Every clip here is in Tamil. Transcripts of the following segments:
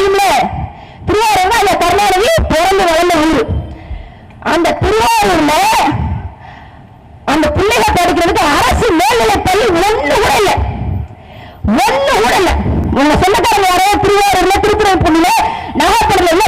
தெரியுமில்ல திருவாரூர்னா அந்த கருணாநிதி பிறந்து வளர்ந்த ஊர். அந்த திருவாரூர்ல அந்த பிள்ளைகளை படிக்கிறதுக்கு அரசு மேல்நிலை பள்ளி ஒண்ணு கூட இல்லை. ஒண்ணு கூட இல்லை. உங்க சொந்தக்காரங்க யாரோ திருவாரூர்ல திருப்பூர் பொண்ணுல நாகப்பட்டினம்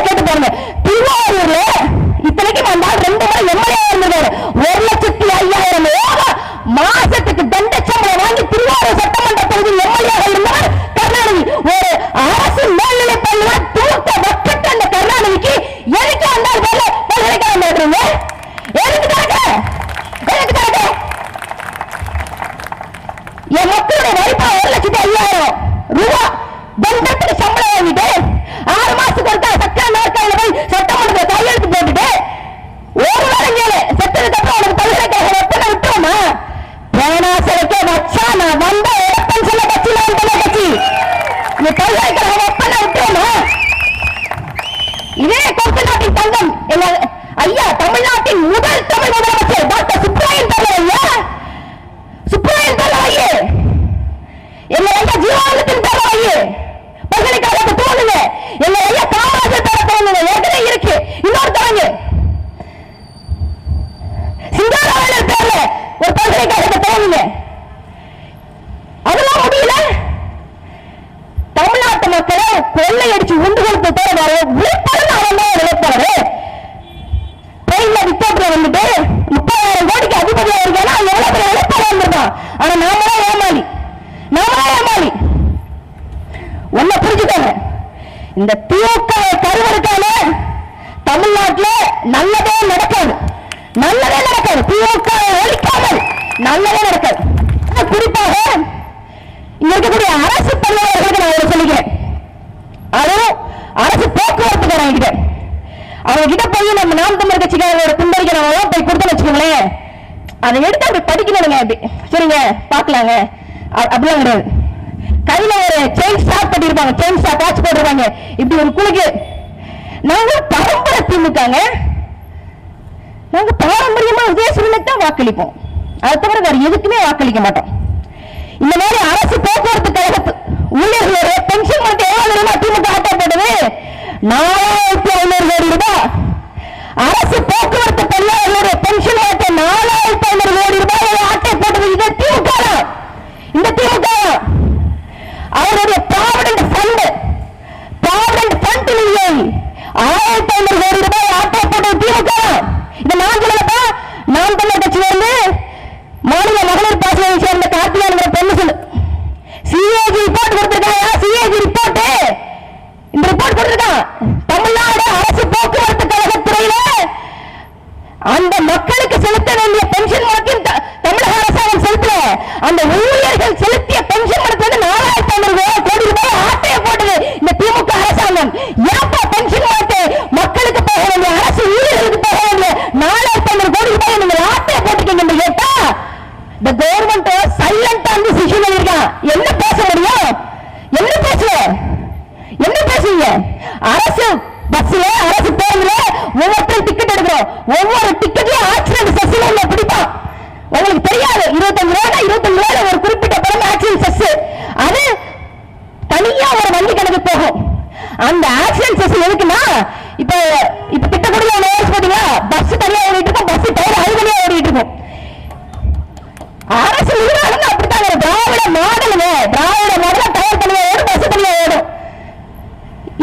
இருக்கு. இன்னொருத்தவங்க சிங்காரவேலர் பேர்ல ஒரு பல்கலைக்கழகத்தை தோணுங்க அதெல்லாம் முடியல? தமிழ்நாட்டு மக்களை கொள்ளையடிச்சு உண்டு கொடுத்து தவிர வேற விழுப்புரம் அவன் தான் நினைப்பாரு ட்ரெயின்ல ரிப்போர்ட்ல வந்துட்டு முப்பதாயிரம் கோடிக்கு அதிபதியா இருக்கானா அவன் எவ்வளவு பெரிய இழப்பாளர் வந்திருக்கான். ஆனா நாமளே ஏமாளி. நாமளே ஏமாளி. ஒன்ன புரிஞ்சுக்கோங்க. இந்த திமுக கருவருக்கான தமிழ்நாட்டில் நல்லதே நடக்காது. நல்லதே நடக்காது. திமுக ஒழிக்காமல் நல்லதே நடக்காது. குறிப்பாக இங்க இருக்கக்கூடிய அரசு பணியாளர்களுக்கு நான் சொல்லிக்கிறேன். அதுவும் அரசு போக்குவரத்துக்காரங்க கிட்ட. அவங்க கிட்ட போய் நம்ம நாம் தமிழ் கட்சிக்காரங்களோட துண்டறிக்கை நம்ம போய் கொடுத்தோம்னு வச்சுக்கோங்களேன். அதை எடுத்து அப்படி படிக்கணுங்க அப்படி. சரிங்க பார்க்கலாங்க. அப்படிலாம் கிடையாது. கையில ஒரு செயின் ஸ்டாப் பண்ணிருப்பாங்க செயின் ஸ்டார்ட் வாட்ச் போட்டிருப்பாங்க. இப்படி ஒரு குலுக்கு நாங்க பரம்பரை திமுகங்க. நாங்க பாரம்பரியமா விஜயசுரனுக்கு தான் வாக்களிப்போம். அதை தவிர வேற எதுக்குமே வாக்களிக்க மாட்டோம். இந்த மாதிரி அரசு போக்குவரத்து கழகத்து ஊழியர்களோட பென்ஷன் மட்டும் எவ்வளவு தெரியுமா? திமுக ஆட்டோ போட்டது? நாலாயிரத்தி ஐநூறு கோடி ரூபாய். அரசு போக்குவரத்து பணியாளர்களுடைய பென்ஷன் ஆட்டம் நாலாயிரத்தி ஐநூறு கோடி ரூபாய். ஆட்டை போட்டது இது திமுக இந்த திமுக தான். அவருடைய ப்ராவிடன்ட் ஃபண்ட் ப்ராவிடன்ட் ஃபண்ட் நிதியை ஆயிரத்தி ஐநூறு கோடி ரூபாய் ஆட்டோ போட்டது திமுக தான். இது நான் சொல்லப்பா நாம் தமிழர் கட்சியில இருந்து மாநில மகளிர் பாசனையை சேர்ந்த கார்த்திகாங்கிற பெண்ணு சொல்லு சிஏஜி ரிப்போர்ட் கொடுத்திருக்காங்க சிஏஜி ரிப்போர்ட் இந்த ரிப்போர்ட் கொடுத்திருக்கான் தமிழ்நாடு அரசு போக்குவரத்து கழகத்துறையில அந்த மக்களுக்கு செலுத்த வேண்டிய பென்ஷன் மட்டும் த- தமிழக அரசாங்கம் செலுத்தல அந்த ஊழியர்கள் செலுத்திய பென்ஷன் மட்டும் வந்து நாலாயிரத்தி ஐநூறு கோடி ரூபாய் ஆட்டைய போட்டது இந்த திமுக அரசாங்கம் ஏப்பா பென்ஷன் மாட்டு மக்களுக்கு போக வேண்டிய அரசு ஊழியர்களுக்கு போக வேண்டிய நாலாயிரத்தி ஐநூறு கோடி ரூபாய் நீங்க ஆட்டைய போட்டுக்கீங்க கேட்டா இந்த கவர்மெண்ட் சைலண்டா இருந்து சிஷன் பண்ணிருக்கான் என்ன பேச முடியும் என்ன பேசுவ என்ன அரசு பஸ்ல அரசு பேருந்துல ஒவ்வொருத்தரும் டிக்கெட் எடுக்கிறோம். ஒவ்வொரு டிக்கெட்லயும் ஆக்சிடென்ட் செஸ்ல இல்ல பிடிப்பான் உங்களுக்கு தெரியாது. இருபத்தஞ்சு ரூபா இருபத்தஞ்சு ரூபாய் ஒரு குறிப்பிட்ட பிறந்த ஆக்சிடென்ட் செஸ் அது தனியா ஒரு வங்கி கணக்கு போகும். அந்த ஆக்சிடென்ட் செஸ் எதுக்குன்னா இப்ப இப்ப திட்டக்குடியில ஒன்று பாத்தீங்களா பஸ் தனியா ஓடிட்டு இருக்கும் பஸ் டயர் அது தனியா ஓடிட்டு இருக்கும் அரசு நிர்வாகம் அப்படித்தாங்க திராவிட மாடலுங்க திராவிட மாடல டயர் தனியா ஓடும் பஸ் தனியா ஓடும்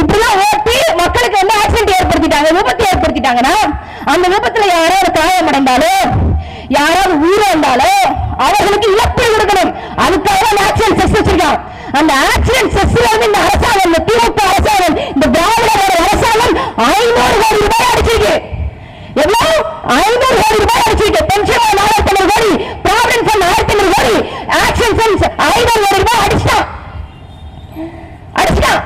இப்படிலாம் ஓட்டி மக்களுக்கு வந்து ஆக்சிடென்ட் ஏற்படுத்திட்டாங்க விபத்து ஏற்படுத்திட்டாங்கன்னா அந்த விபத்துல யாராவது காயம் அடைந்தாலோ யாராவது உயிரிழந்தாலோ அவர்களுக்கு இழப்பீடு கொடுக்கணும். அதுக்காக அந்த ஆக்சிடென்ட் செஸ் வச்சிருக்கான். அந்த ஆக்சிடென்ட் செஸ்ல வந்து இந்த அரசாங்கம் இந்த திமுக அரசாங்கம் இந்த திராவிட அரசாங்கம் ஐநூறு கோடி ரூபாய் அடிச்சிருக்கு. எவ்வளவு ஐநூறு கோடி ரூபாய் அடிச்சிருக்கு. பென்ஷன் நாலாயிரத்தி ஐநூறு கோடி ப்ராவிடன்ட் ஃபண்ட் ஆயிரத்தி ஐநூறு கோடி ஆக்ஷன் ஃபண்ட்ஸ் ஐநூறு கோடி ரூபாய் அடிச்சிட்டான். அடிச்சிட்டான்.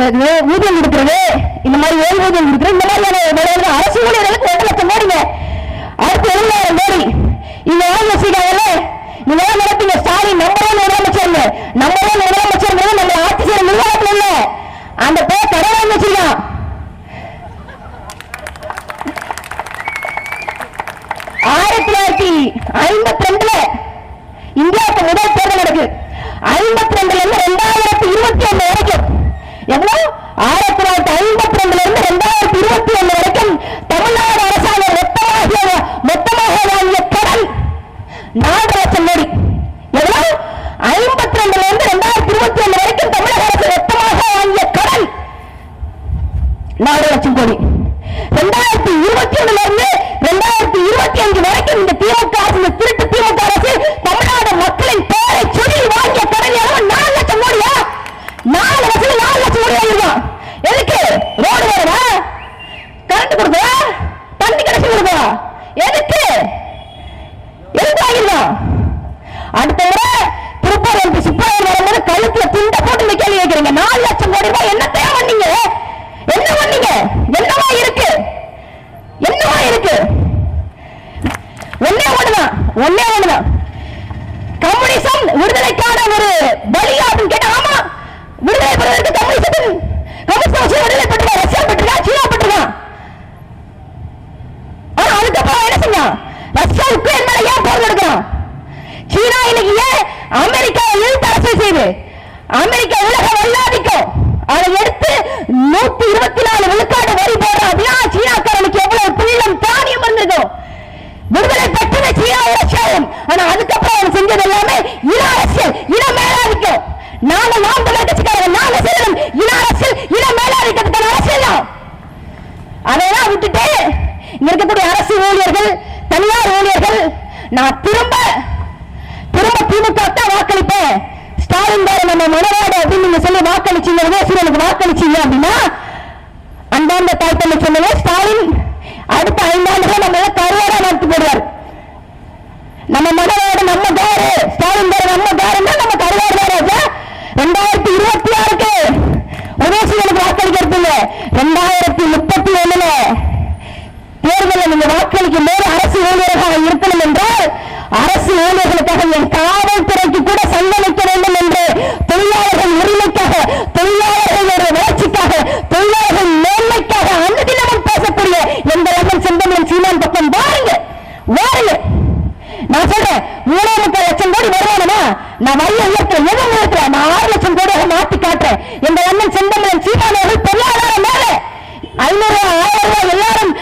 கொடுக்கறது ஊதியம் கொடுக்கறது இந்த மாதிரி ஓய்வூதியம் கொடுக்கறது இந்த மாதிரியான அரசு ஊழியர்களுக்கு ஒரு அடுத்து எழுநூறாயிரம் கோடி. இந்த வேலை செய்யல இந்த வேலை நடத்துங்க ஸ்டாலின் நம்பர் முதலமைச்சர் நம்பர் முதலமைச்சர் நம்ம ஆட்சி செய்யற நிர்வாகத்துல இல்ல. அந்த பேர் கடவுள் வச்சிருக்கான் ஆயிரத்தி தொள்ளாயிரத்தி ஐம்பத்தி ரெண்டுல இந்தியாவுக்கு முதல் தேர்தல் நடக்கு ஐம்பத்தி ரெண்டுல இருந்து ரெண்டாயிரம் எவ்வளவு ஆயிரத்தி தொள்ளாயிரத்தி ஐம்பத்தி ரெண்டுல இருந்து ரெண்டாயிரத்தி இருபத்தி ஒண்ணு வரைக்கும் தமிழ்நாடு அரசாங்கம் மொத்தமாக மொத்தமாக வாங்கிய கடன். நான்கு லட்சம் கோடி எவ்வளவு ஐம்பத்தி ரெண்டுல இருந்து ரெண்டாயிரத்தி இருபத்தி ஒண்ணு வரைக்கும் தமிழக அரசு மொத்தமாக வாங்கிய கடன் நாலு லட்சம் கோடி ரெண்டாயிரத்தி இருபத்தி ஒண்ணுல இருந்து ரெண்டாயிரத்தி இருபத்தி அஞ்சு வரைக்கும் இந்த திமுக அரசு இந்த திருட்டு திமுக அரசு தமிழ்நாடு மக்களின் பேரை சொல்லி வாங்கிய கடன் எவ்வளவு நாலு லட்சம் கோடியா நாலு லட்சம் நாலு லட்சம் கோடி வாங்கிருக்கோம் எதுக்கு ரோடு வேணுமா கரண்ட் கொடுக்க தண்ணி கனெக்ஷன் கொடுக்க எதுக்கு? எதுக்கு வாங்கிருக்கோம்? அடுத்த முறை திருப்பூர் எம்பி சுப்பராயன் வரும்போது கழுத்துல துண்ட போட்டு இந்த கேள்வி கேட்கிறீங்க. நாலு லட்சம் கோடி ரூபாய் என்னத்தையா பண்ணீங்க? என்ன பண்ணீங்க? என்னவா இருக்கு? என்னவா இருக்கு? ஒன்னே ஒண்ணுதான். ஒன்னே ஒண்ணுதான். கம்யூனிசம் விடுதலைக்கான ஒரு வழியா அப்படின்னு கேட்டா ஆமா. விடுதலை பெறுவதற்கு கம்யூனிசத்தின் கம்யூனிசம் விடுதலை பெற்றுக்கா ரஷ்யா பெற்று சீனா பெற்றுக்கா ஆனா என்ன செஞ்சான்? மேல ஏன் போர் சீனா இன்னைக்கு ஏன் இழுத்து அரசியல் செய்யுது அமெரிக்கா உலக வல்லாதிக்கும். அதை எடுத்து நூத்தி இருபத்தி நாலு விழுக்காடு வரி போடுறான் அப்படின்னா சீனாக்காரனுக்கு எவ்வளவு துள்ளம் தானியம் விடுதலை பெற்றது சீனாவும் ரஷ்யாவும். ஆனா அதுக்கப்புறம் அவன் செஞ்சது எல்லாமே இன அரசியல் இன மேலாதிக்கம். நாங்க நாம் தமிழ் கட்சிக்காரர்கள் நாங்க செய்யணும் இன அரசியல் இன மேலாதிக்கத்துக்கான அரசியல் தான் அதையெல்லாம் விட்டுட்டு இங்க இருக்கக்கூடிய அரசு ஊழியர்கள் தனியார் ஊழியர்கள் நான் திரும்ப திரும்ப திமுக தான் வாக்களிப்பேன். ஸ்டாலின் வேற நம்ம மனவாடு அப்படின்னு நீங்க சொல்லி வாக்களிச்சீங்க எனக்கு வாக்களிச்சீங்க அப்படின்னா அந்தாண்ட தாய்த்தன்மை சொன்னது ஸ்டாலின் அடுத்த ஐந்தாண்டுகள் நம்ம எல்லாம் கருவாடா நடத்தி போடுவார். நம்ம மனவாடு நம்ம பேரு ஸ்டாலின் பேரு நம்ம பேருன்னா நம்ம கருவாடு தான் ரெண்டாயிரத்தி இருபத்தி ஆறுக்கு உதயசீலனுக்கு வாக்களிக்கிறது இல்லை ரெண்டாயிரத்தி முப்பத்தி ஒண்ணுல தேர்தலில் நீங்க வாக்களிக்கும் போது அரசு ஊழியர்களாக இருக்கணும் என்றால் அரசு ஊழியர்களுக்காக என் காவல்துறைக்கு கூட சங்கமிக்க வேண்டும் என்று தொழிலாளர்கள் உரிமைக்காக தொழிலாளர்களுடைய வளர்ச்சிக்காக தொழிலாளர்கள் மேன்மைக்காக அனுதினமும் பேசக்கூடிய எந்த அண்ணன் செந்தமிழன் சீமான் பக்கம் வாருங்க வாருங்க. நான் சொல்றேன் மூணே முக்கால் லட்சம் கோடி வருமானமா? நான் வரி உயர்த்துறேன் எதுவும் உயர்த்துறேன்? நான் ஆறு லட்சம் கோடியாக மாத்தி காட்டுறேன் எங்க அண்ணன் செந்தமிழன் சீமான் அவர்கள் பொருளாதாரம் மேல ஐநூறு ரூபாய் ஆயிரம் ரூபாய் எல்லாரும்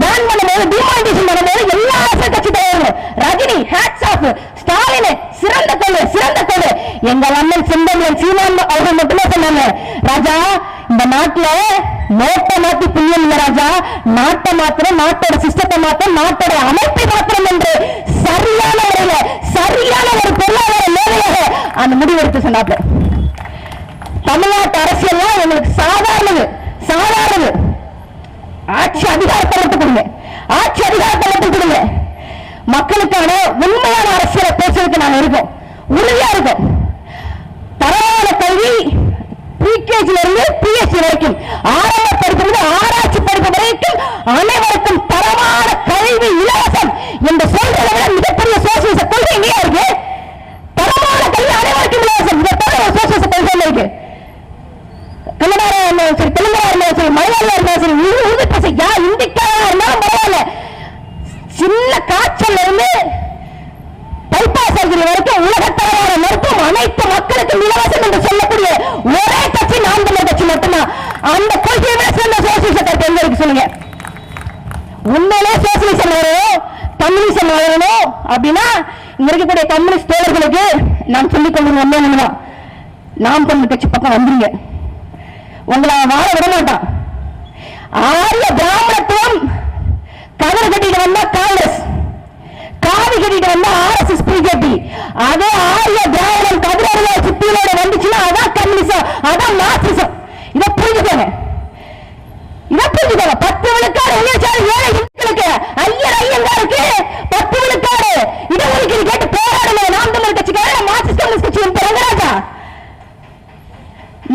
பேன் பண்ணும்போது டிமானிட்டேஷன் பண்ணும்போது எல்லா அரசியல் கட்சி தலைவர்களும் ரஜினி ஹேட்ஸ் ஆஃப் ஸ்டாலின் சிறந்த கொள்ளு சிறந்த கொள்ளு எங்கள் அண்ணன் செந்தமிழன் சீமான் அவர்கள் மட்டுமே சொன்னாங்க ராஜா இந்த நாட்டுல நோட்டை மாத்தி புண்ணியம் இல்ல ராஜா. நாட்டை மாத்திரம் நாட்டோட சிஸ்டத்தை மாத்திரம் நாட்டோட அமைப்பை மாத்திரம் என்று சரியான முறையில சரியான ஒரு பொருளாதார மேலையாக அந்த முடிவெடுத்து சொன்னாப்ல. தமிழ்நாட்டு அரசியல்லாம் எங்களுக்கு சாதாரணது சாதாரணது. ஆட்சி அதிகாரத்தை மட்டும் கொடுங்க ஆட்சி அதிகாரத்தை மட்டும் கொடுங்க. மக்களுக்கான உண்மையான அரசியலை பேசுறதுக்கு நாங்க இருக்கோம் உறுதியா இருக்கும். தரமான கல்வி யூகேஜில இருந்து பிஎஸ்சி வரைக்கும் ஆரம்ப படிப்பு ஆராய்ச்சி படிப்பு வரைக்கும் அனைவருக்கும் தரமான கல்வி இலவசம் என்று சொல்றதை விட மிகப்பெரிய சோசியலிச கொள்கை எங்கேயா இருக்கு? தரமான கல்வி அனைவருக்கும் இலவசம். இதை தவிர சோசியலிச கொள்கை இருக்கு கன்னடாரா இருந்தாலும் சரி தெலுங்கரா இருந்தாலும் சரி மலையாளம் இருந்தாலும் சரி உருது பேச. யா இந்திக்காரா இருந்தாலும் பரவாயில்ல. சின்ன காய்ச்சல்ல இருந்து பைபாஸ் சர்ஜரி வரைக்கும் உலகத்தரமான மருத்துவம் அனைத்து மக்களுக்கும் இலவசம் என்று சொல்லக்கூடிய ஒரே கட்சி நாம் தமிழர் கட்சி மட்டும்தான் அந்த கொள்கையுமே சேர்ந்த சிறந்த சோசியலிச கருத்து எங்க இருக்கு சொல்லுங்க. உண்மையிலே சோசியலிசம் வரணும் கம்யூனிசம் வரணும் அப்படின்னா இங்க இருக்கக்கூடிய கம்யூனிஸ்ட் தோழர்களுக்கு நான் சொல்லிக் கொள்வது ஒண்ணே ஒண்ணுதான் நாம் தமிழ் கட்சி பக்கம் வந்துருங்க. உங்களை வாழ விட மாட்டான். ஆரிய பிராமணத்துவம் கதர் கட்டிட்டு வந்தா காங்கிரஸ். காவி கட்டிட்டு வந்தா ஆர் எஸ் எஸ் பிஜேபி அதே ஆரிய சுத்தியோட அதான் கம்யூனிசம் அதான் மார்க்சிசம் இதை புரிஞ்சுக்கோங்க. இதை புரிஞ்சுக்கோங்க. பத்து விழுக்காடு உயர்ச்சாரு ஏழை ஐயர் ஐயங்காருக்கு பத்து விழுக்காடு இடஒதுக்கீடு கேட்டு போராடணும் நாம் தமிழ் மார்க்சிஸ்ட் கம்யூனிஸ்ட்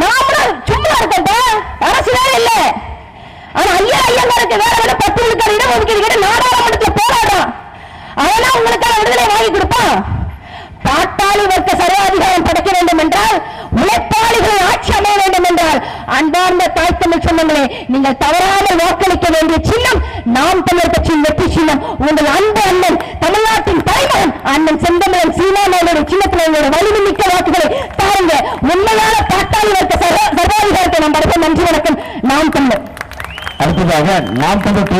நாமளும் சும்மா இருக்கட்டா? அரசு வேலை இல்ல. ஆனா ஐயா ஐயங்காருக்கு வேற வேற பத்து விழுக்காடு இடஒதுக்கீடு கேட்டு நாடாளுமன்றத்துல போராடும் அவனா உங்களுக்கான விடுதலை வாங்கி கொடுப்பான்? பாட்டாளி வர்க்க சர்வாதிகாரம் படைக்க வேண்டும் என்றால் உழைப்பாளிகளை ஆட்சி அமைய வேண்டும் என்றால் அன்பார்ந்த தாய் தமிழ் சொந்தங்களே நீங்கள் தவறாமல் வாக்களிக்க வேண்டிய சின்னம் நாம் தமிழர் கட்சியின் வெற்றி சின்னம் உங்கள் அன்பு அண்ணன் தமிழ்நாட்டின் தலைமகன் அண்ணன் செந்தமிழன் சீமானோட சின்னத்தில் உங்களோட வலிமை மிக்க வாக்குகளை பாருங்க. உண்மையான பாட்டாளி வர்க்க சர்வாதிகாரத்தை நாம் நன்றி வணக்கம். நாம் தமிழர். அடுத்ததாக நாம் தமிழர்